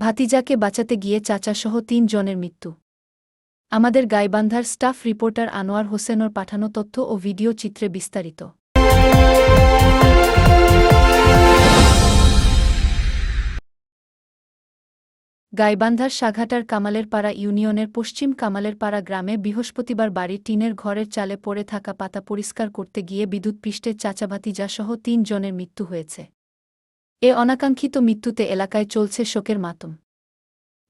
ভাতিজাকে বাঁচাতে গিয়ে চাচাসহ তিন জনের মৃত্যু। আমাদের গাইবান্ধার স্টাফ রিপোর্টার আনোয়ার হোসেনর পাঠানো তথ্য ও ভিডিও চিত্রে বিস্তারিত। গাইবান্ধার সাঘাটার কামালেরপাড়া ইউনিয়নের পশ্চিম কামালেরপাড়া গ্রামে বৃহস্পতিবার বাড়ি টিনের ঘরের চালে পড়ে থাকা পাতা পরিষ্কার করতে গিয়ে বিদ্যুৎ পৃষ্ঠের চাচাভাতিজাসহ তিন জনের মৃত্যু হয়েছে। এ অনাকাঙ্ক্ষিত মৃত্যুতে এলাকায় চলছে শোকের মাতম।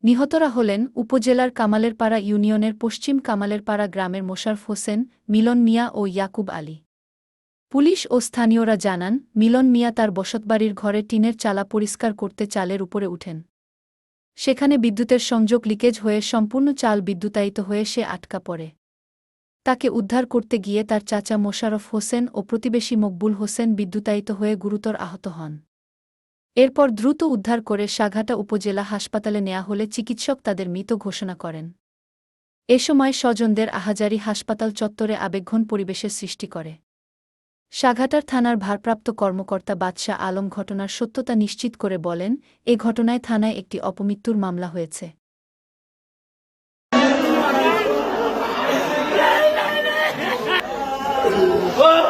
নিহতরা হলেন উপজেলার কামালেরপাড়া ইউনিয়নের পশ্চিম কামালেরপাড়া গ্রামের মোশারফ হোসেন, মিলন মিয়া ও ইয়াকুব আলী। পুলিশ ও স্থানীয়রা জানান, মিলন মিয়া তার বসতবাড়ির ঘরে টিনের চালা পরিষ্কার করতে চালের উপরে উঠেন। সেখানে বিদ্যুতের সংযোগ লিকেজ হয়ে সম্পূর্ণ চাল বিদ্যুতায়িত হয়ে সে আটকা পড়ে। তাকে উদ্ধার করতে গিয়ে তার চাচা মোশারফ হোসেন ও প্রতিবেশী মকবুল হোসেন বিদ্যুতায়িত হয়ে গুরুতর আহত হন। এরপর দ্রুত উদ্ধার করে সাঘাটা উপজেলা হাসপাতালে নেওয়া হলে চিকিৎসক তাদের মৃত ঘোষণা করেন। এ সময় স্বজনদের আহাজারি হাসপাতাল চত্বরে আবেগঘন পরিবেশের সৃষ্টি করে। সাঘাটার থানার ভারপ্রাপ্ত কর্মকর্তা বাদশাহ আলম ঘটনার সত্যতা নিশ্চিত করে বলেন, এ ঘটনায় থানায় একটি অপমৃত্যুর মামলা হয়েছে। এ